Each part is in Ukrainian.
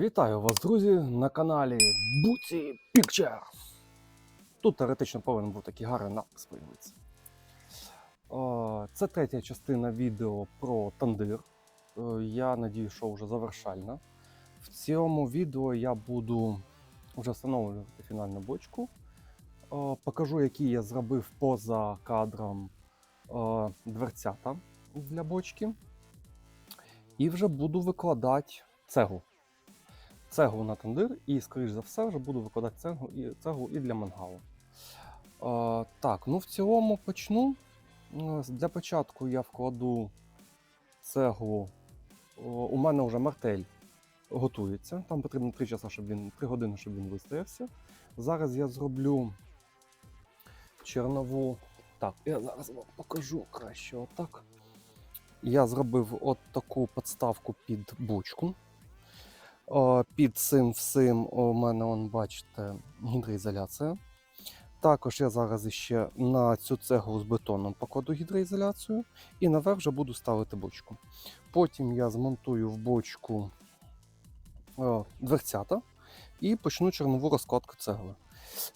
Вітаю вас, друзі, на каналі Буці Picture. Тут теоретично повинен був такий гарний напис появитися. Це третя частина відео про тандир. Е, Я надію, що вже завершальна. В цьому відео я буду вже встановлювати фінальну бочку. Е, Покажу, які я зробив поза кадром е, дверцята для бочки. І вже буду викладати цеглу цеглу на тандир, і, скоріш за все, вже буду викладати цеглу і, цеглу і для мангалу. Е, так, ну в цілому почну. Для початку я вкладу цеглу. У мене вже мартель готується. Там потрібно 3 часа, щоб він 3 години, щоб він вистоявся. Зараз я зроблю чернову. Так, я зараз вам покажу краще отак. Я зробив от таку підставку під бочку. Під цим всім у мене, он, бачите, гідроізоляція. Також я зараз ще на цю цеглу з бетоном покладу гідроізоляцію і наверх вже буду ставити бочку. Потім я змонтую в бочку дверцята і почну чорнову розкладку цегли.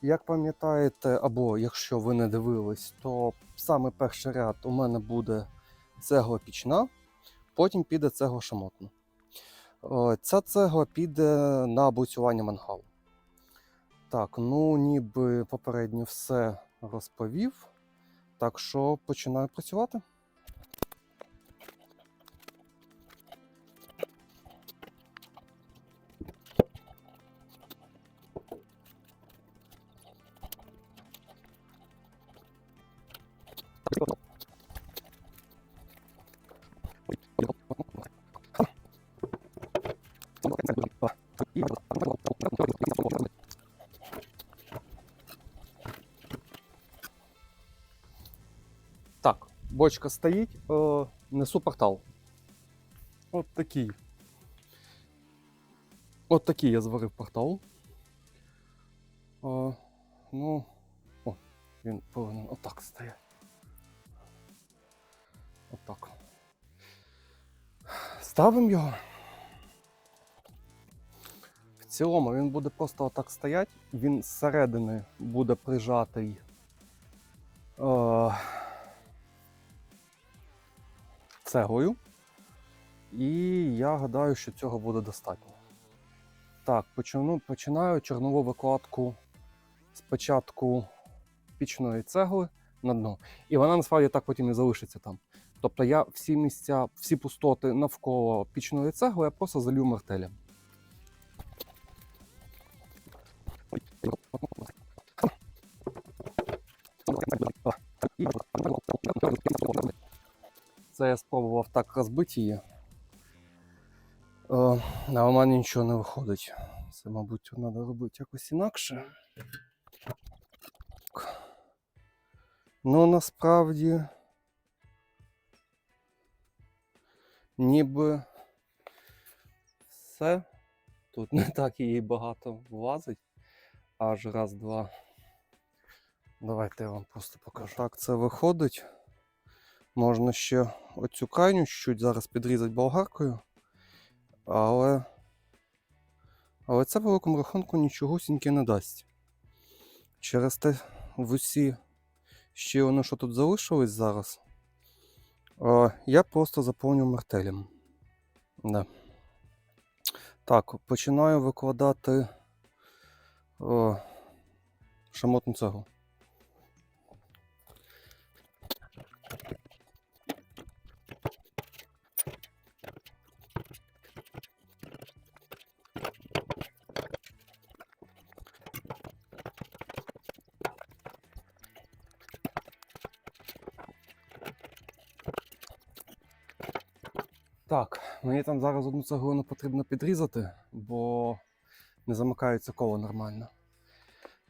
Як пам'ятаєте, або якщо ви не дивились, то саме перший ряд у мене буде цегла пічна, потім піде цегла шамотна. О, Ця цегла піде на облицювання мангалу. Так, ну ніби попередньо все розповів. Так що починаю працювати. Бочка стоїть, е, несу портал. От такий. От такий я зварив портал. Е, ну, о, він повинен отак стояти. Отак. Ставимо його. В цілому він буде просто отак стояти, він зсередини буде прижатий. Е, цеглою. І я гадаю, що цього буде достатньо. Так, почину, починаю чорнову викладку спочатку пічної цегли на дно. І вона насправді так потім і залишиться там. Тобто я всі місця, всі пустоти навколо пічної цегли я просто залью мартелем. Це я спробував так розбити її. Е, а у мене нічого не виходить. Це, мабуть, треба робити якось інакше. Ну, насправді. Ніби все. Тут не так її багато влазить. Аж раз, два. Давайте я вам просто покажу. Так це виходить. Можна ще оцю крайню чуть зараз підрізати болгаркою. Але. Але це великому рахунку нічогосіньке не дасть. Через те в усі щілини, що тут залишились зараз, е, я просто заповню мартелем. Да. Так, починаю викладати о, шамотну цеглу. Так, мені там зараз одну цеглину потрібно підрізати, бо не замикається коло нормально.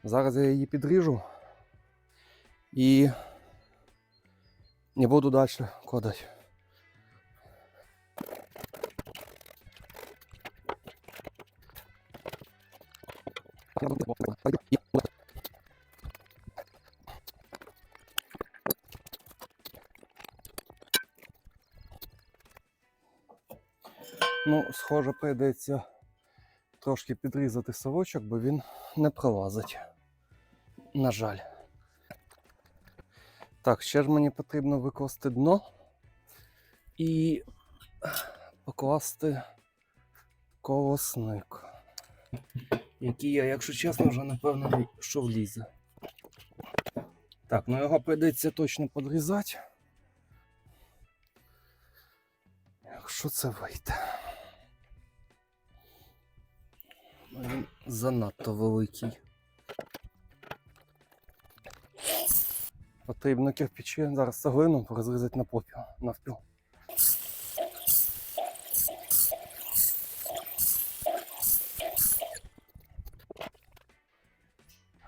Зараз я її підріжу і не буду далі кладати. Ну, схоже, прийдеться трошки підрізати совочок, бо він не пролазить. На жаль. Так, ще ж мені потрібно викласти дно і покласти колосник. Який я, якщо чесно, вже напевно, що влізе. Так, ну його прийдеться точно подрізати. Якщо це вийде. Занадто великий. Потрібно кирпичі зараз цеглину розрізати на попіл, навпіл.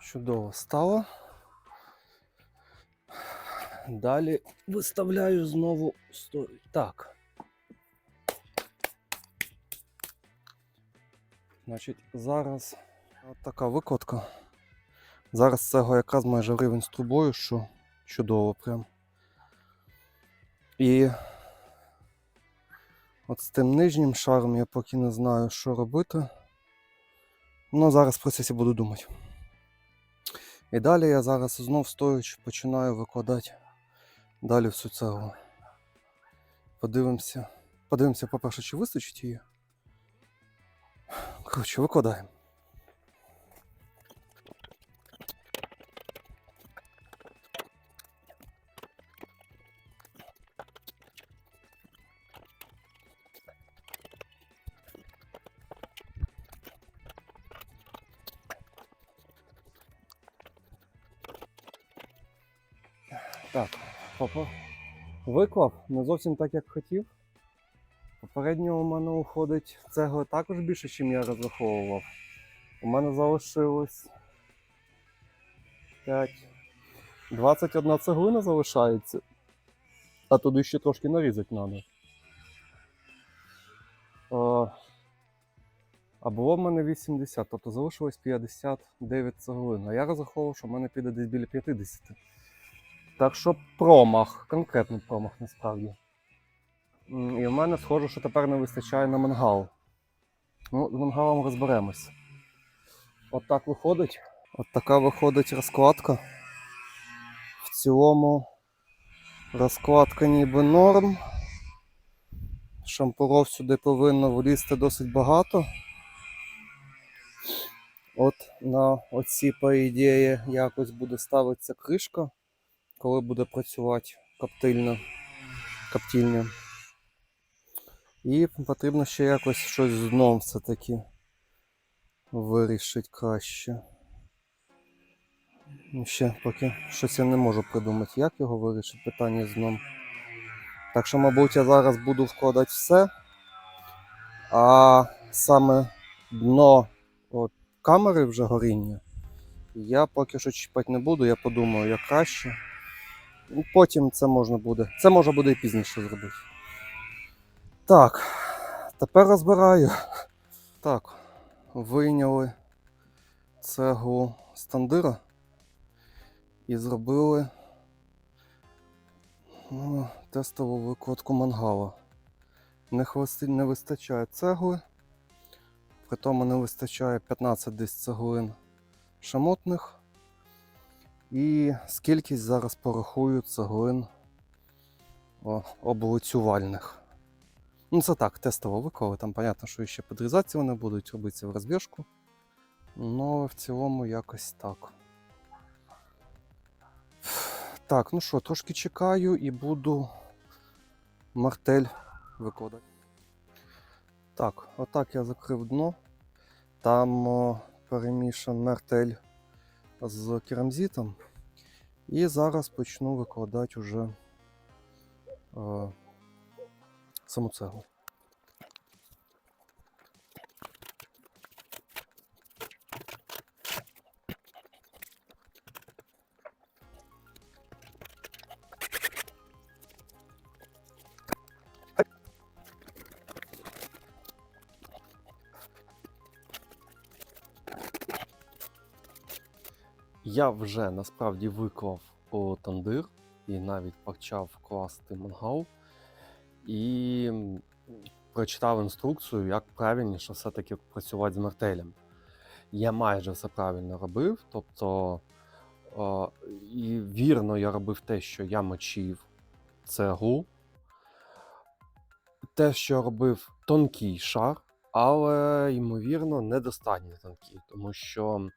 Чудово стало. Далі виставляю знову сто... Так. Значить, зараз от така викладка. Зараз цього якраз майже рівень з трубою, що чудово прям. І от з тим нижнім шаром я поки не знаю, що робити. Ну, зараз в процесі буду думати. І далі я зараз знов стоячи починаю викладати далі всю цеглу. Подивимося. Подивимося, по-перше, чи вистачить її. Коротше, викладаємо. Так, папа. Виклав не зовсім так, як хотів. Попередньо у мене уходить цегли також більше, ніж я розраховував. У мене залишилось 5. 21 цеглина залишається. А туди ще трошки нарізати треба. А було в мене 80, тобто залишилось 59 цеглин. А я розраховував, що в мене піде десь біля 50. Так що промах, конкретний промах насправді. І в мене схоже, що тепер не вистачає на мангал. Ну, з мангалом розберемось. От так виходить. От така виходить розкладка. В цілому розкладка ніби норм. Шампуров сюди повинно влізти досить багато. От на оці, по ідеї, якось буде ставитися кришка, коли буде працювати коптильна, коптильня. І потрібно ще якось щось з дном все-таки вирішити краще. Ну, Ще поки щось я не можу придумати, як його вирішити питання з. Так що, мабуть, я зараз буду вкладати все. А саме дно от, камери вже горіння. Я поки що чіпати не буду, я подумаю, як краще. Потім це можна буде. Це можна буде і пізніше зробити. Так, тепер розбираю. Так, вийняли цеглу з тандира і зробили ну, тестову викладку мангала. Не, не вистачає цегли, при тому не вистачає 15 десь цеглин шамотних. І скількись зараз порахую цеглин облицювальних. Ну, це так, тестово виклали. Там, понятно, що ще підрізатися вони будуть робитися в розбіжку. Ну, в цілому якось так. Так, ну що, трошки чекаю і буду мартель викладати. Так, отак я закрив дно. Там о, перемішан мартель з керамзитом. І зараз почну викладати уже е, саму цеглу. Я вже насправді виклав у тандир і навіть почав класти мангал. І м, прочитав інструкцію, як правильніше все-таки працювати з мартелем. Я майже все правильно робив, тобто е, і вірно я робив те, що я мочив цеглу. Те, що робив тонкий шар, але, ймовірно, недостатньо тонкий, тому що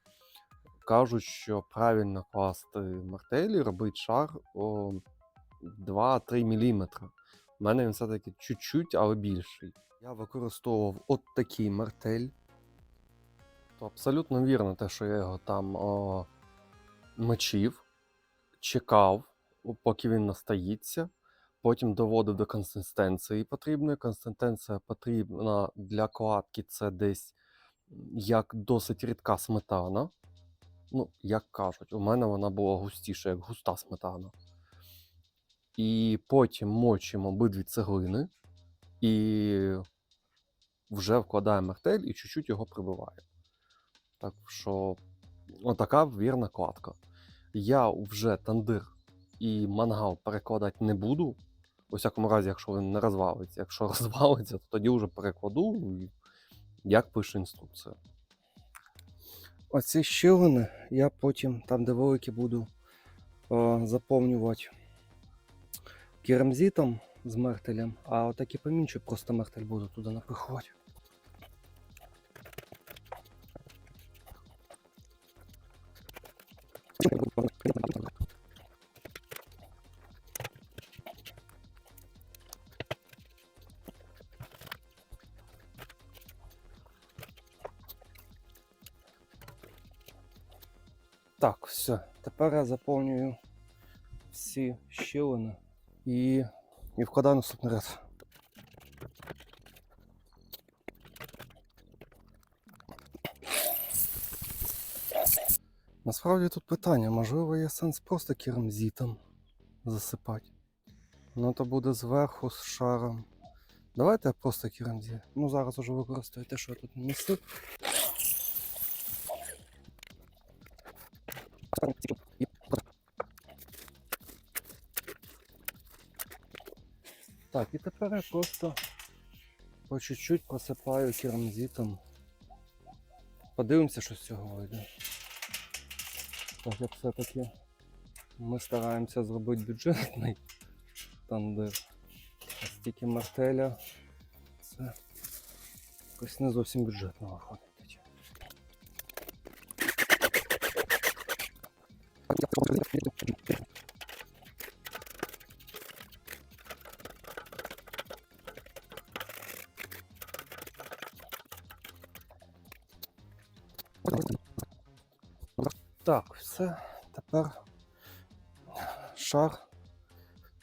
кажуть, що правильно класти мартелі, робить шар о 2-3 мм. У мене він все-таки чуть-чуть, але більший. Я використовував от такий мартель. То абсолютно вірно те, що я його там о, мочив, чекав, поки він настоїться. Потім доводив до консистенції потрібної. Консистенція потрібна для кладки це десь як досить рідка сметана. Ну, як кажуть, у мене вона була густіша, як густа сметана. І потім мочимо обидві цеглини і вже вкладаємо мартель і чуть-чуть його прибиваємо. Так що, отака вірна кладка. Я вже тандир і мангал перекладати не буду. У всякому разі, якщо він не розвалиться. Якщо розвалиться, то тоді вже перекладу, як пише інструкція. Оці щілини я потім, там де великі, буду о, заповнювати керамзитом з мертелем, а отакі поменше просто мертель буду туди напихувати. Так, все. Тепер я заповнюю всі щілини і, і вкладаю наступний ряд. Насправді тут питання, можливо, є сенс просто керамзитом засипати. Ну то буде зверху з шаром. Давайте я просто керамзит. Ну зараз уже використаю те, що я тут несу. Так, і тепер я просто по чуть-чуть просипаю керамзитом. Подивимося, що з цього вийде. Так як все-таки ми стараємося зробити бюджетний тандир. А стільки мартеля це якось не зовсім бюджетно виходить. Так, все. Тепер шар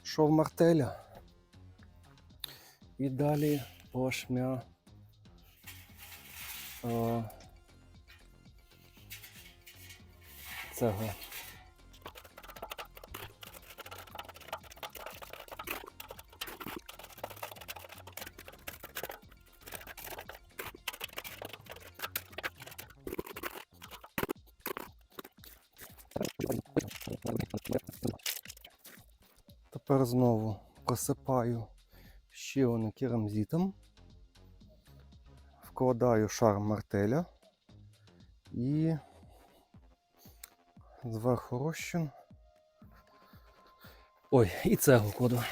шов мартеля. І далі пошмя. е, цегла. Тепер знову посипаю щілини керамзитом, вкладаю шар мартеля і зверху розчин. Ой, і цеглу кладу.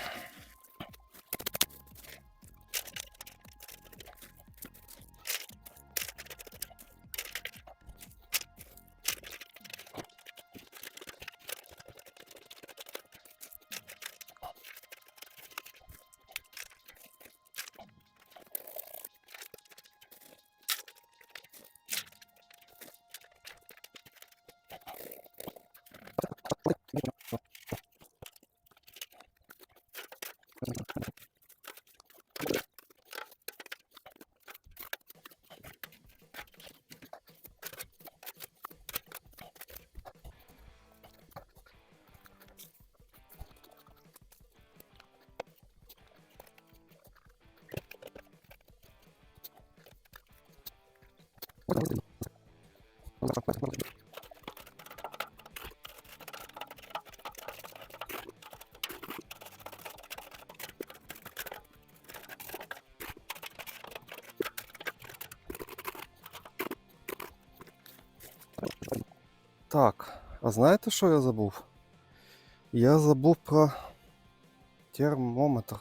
Так, а знаєте, що я забув? Я забув про термометр,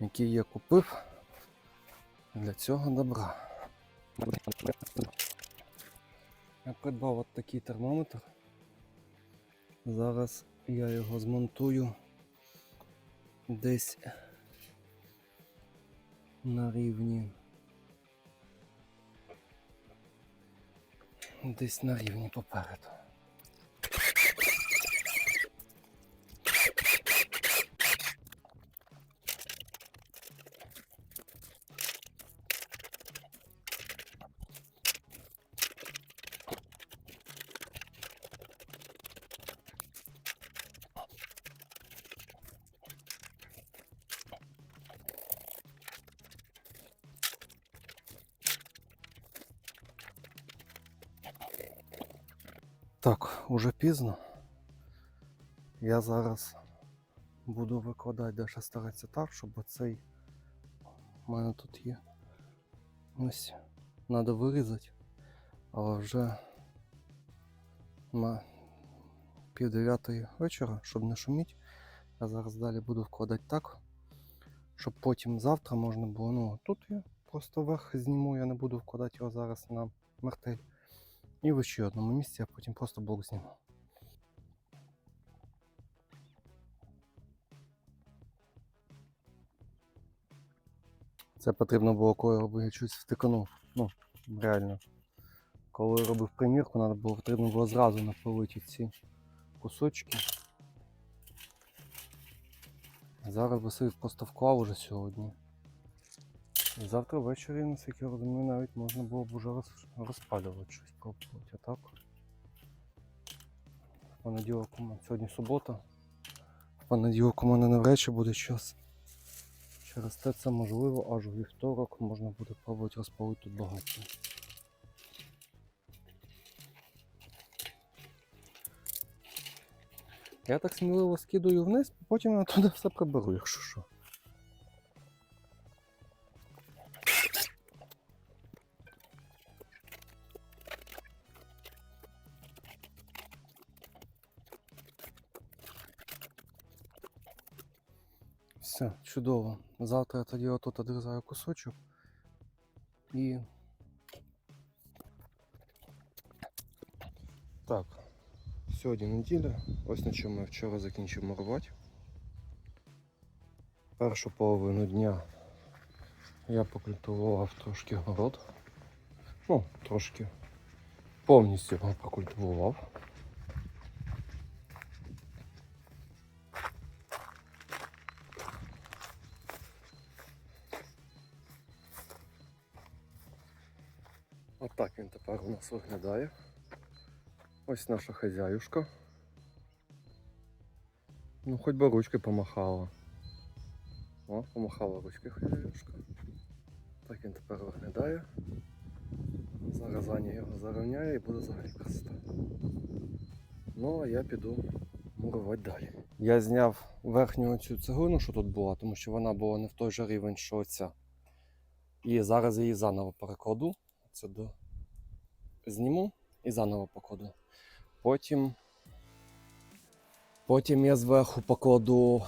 який я купив для цього добра. Я придбав от такий термометр. Зараз я його змонтую десь на рівні. Десь на рівні попереду. Так, уже пізно. Я зараз буду викладати, дещо старатися так, щоб оцей у мене тут є. Ось. Треба вирізати. Але вже на пів дев'ятої вечора, щоб не шуміти. Я зараз далі буду вкладати так, щоб потім завтра можна було. Ну, тут я просто верх зніму, я не буду вкладати його зараз на мартель. І в ще одному місці, а потім просто блок зніму. Це потрібно було, коли робив щось втиканув. Ну, реально. Коли робив примірку, треба було, потрібно було зразу напилити ці кусочки. Зараз Василь просто вклав уже сьогодні. Завтра ввечері, наскільки я розумію, навіть можна було б уже розпалювати щось пробувати. А так. В понеділок у мене сьогодні субота. В понеділок у мене навряд чи буде час. Через те це можливо, аж у вівторок можна буде пробувати розпалити тут багато. Я так сміливо скидаю вниз, потім я туди все приберу, якщо що. Чудово. Завтра я тоді отут одрізаю кусочок і. Так, сьогодні неділя. Ось на чому я вчора закінчив мурувати. Першу половину дня я покультивував трошки город. Ну, трошки повністю його прокультивував. Отак він тепер у нас виглядає. Ось наша хазяюшка. Ну, хоч би ручки помахала. О, помахала ручки хазяюшка. Так він тепер виглядає. Зараз Аня його зарівняє і буде взагалі красота. Ну, а я піду мурувати далі. Я зняв верхню цю цеглину, що тут була, тому що вона була не в той же рівень, що ця. І зараз її заново перекладу. Це до зніму і заново покладу. Потім, потім я зверху покладу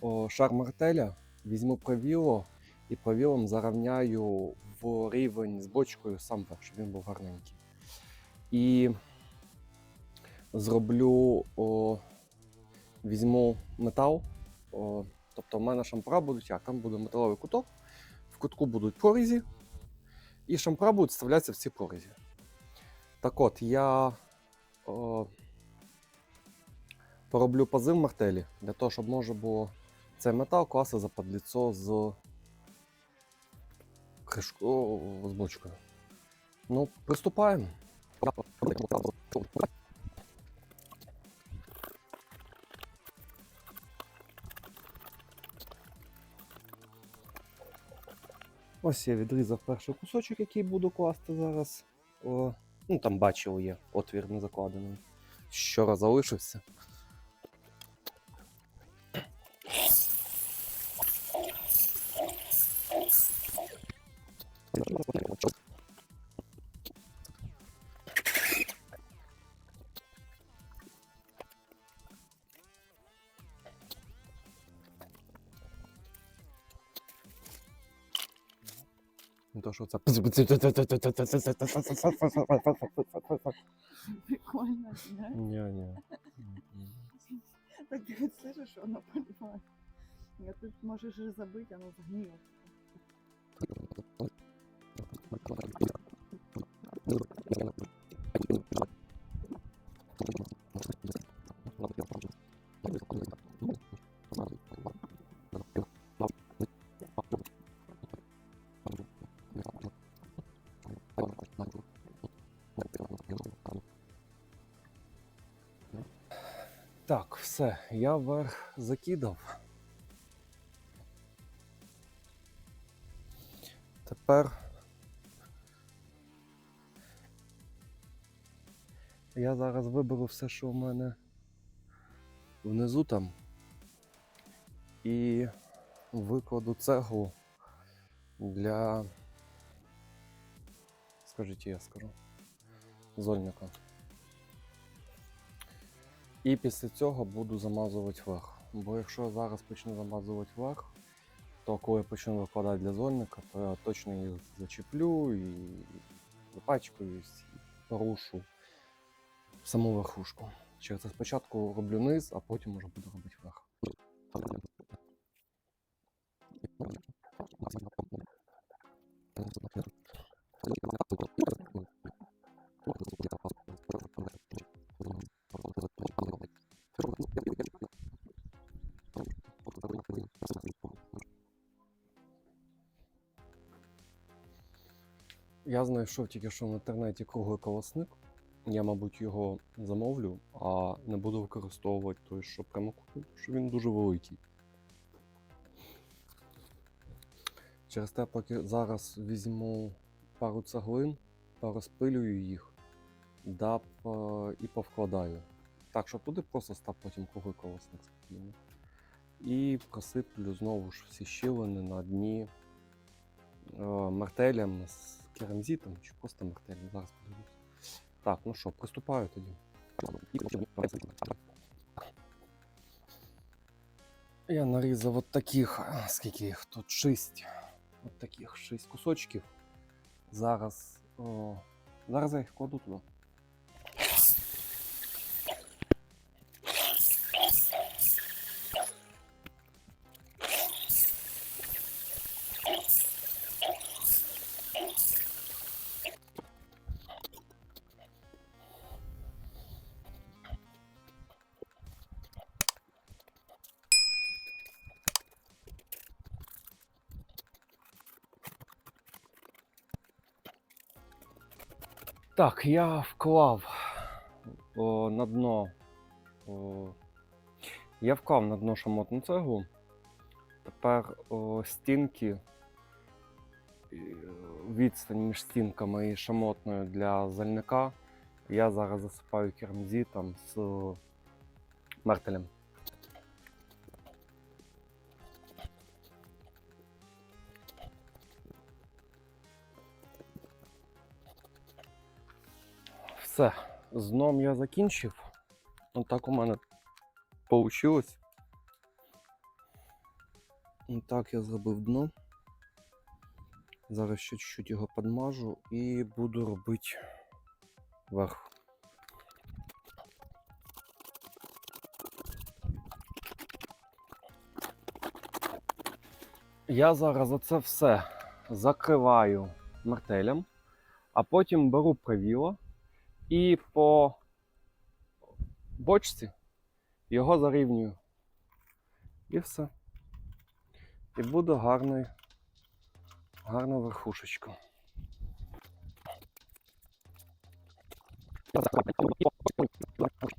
о, шар мартеля, візьму правіло і правілом зарівняю в рівень з бочкою сам верх, щоб він був гарненький. І зроблю, о, візьму метал. О, тобто в мене шампура будуть як? Там буде металовий куток, в кутку будуть прорізі, і шампура будуть вставлятися в ці прорізі. Так от, я о, пороблю пази в мартелі для того, щоб можна було цей метал класти за подліцо з кришкою з бочкою. Ну, приступаємо. Ось я відрізав перший кусочок, який буду класти зараз. О, ну там бачив є отвір не закладений. Що залишився. що це. Прикольно, да? Ні-ні. Так ти слышиш, що воно поливає. А ти можеш і забити, воно згнило. Thank you. Так, все, я вверх закидав. Тепер я зараз виберу все, що в мене внизу там, і викладу цеглу для, скажіть, я скажу, зольника. І після цього буду замазувати верх. Бо якщо я зараз почну замазувати верх, то коли я почну викладати для зольника, то я точно їх зачеплю і запачкаюсь, і порушу саму верхушку. Через це спочатку роблю низ, а потім вже буду робити верх. Я знайшов тільки що в інтернеті круглий колосник. Я, мабуть, його замовлю, а не буду використовувати той, що прямо купив, що він дуже великий. Через те, поки зараз візьму пару цеглин, порозпилюю їх, да, по- і повкладаю. Так, щоб туди просто став потім круглий колосник спокійно. І просиплю знову ж всі щілини на дні е, мартелем з керамзитом чи просто мартелем. Зараз подивлюсь. Так, ну що, приступаю тоді. Я нарізав от таких, скільки їх тут? Шість. От таких шість кусочків. Зараз. О, зараз я їх кладу туди. Так, я вклав о, на дно. О, я вклав на дно шамотну цеглу. Тепер о, стінки, е, відстань між стінками і шамотною для зальника. Я зараз засипаю керамзитом з мертелем. Все, з дном я закінчив. Отак у мене вийшло. Так я зробив дно. Зараз ще чуть-чуть його підмажу і буду робити верх. Я зараз оце все закриваю мартелем, а потім беру правіло і по бочці його зарівнюю. І все. І буде гарний, гарна верхушечку. В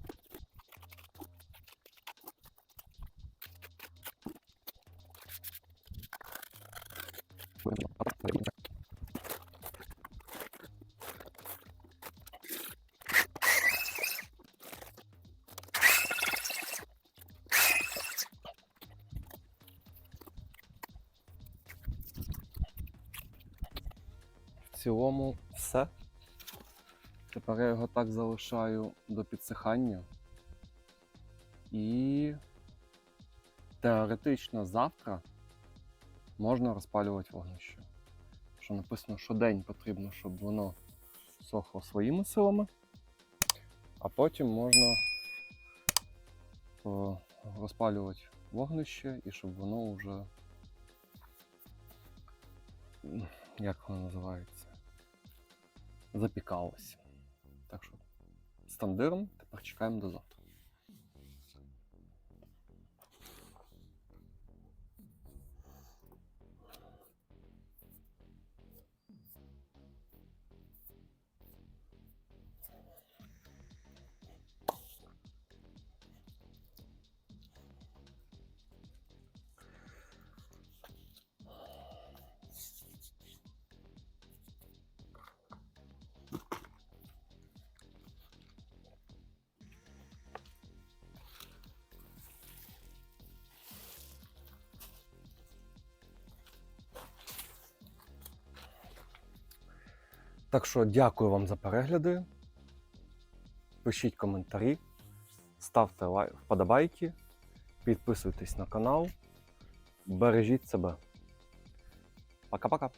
цілому все. Тепер я його так залишаю до підсихання. І теоретично завтра можна розпалювати вогнище. що написано, що день потрібно, щоб воно сохло своїми силами, а потім можна розпалювати вогнище і щоб воно вже. Як воно називається? Запікалось. Так що з тепер чекаємо до завтра. Так що дякую вам за перегляди. Пишіть коментарі, ставте лайк, вподобайки, підписуйтесь на канал. Бережіть себе. Пока-пока.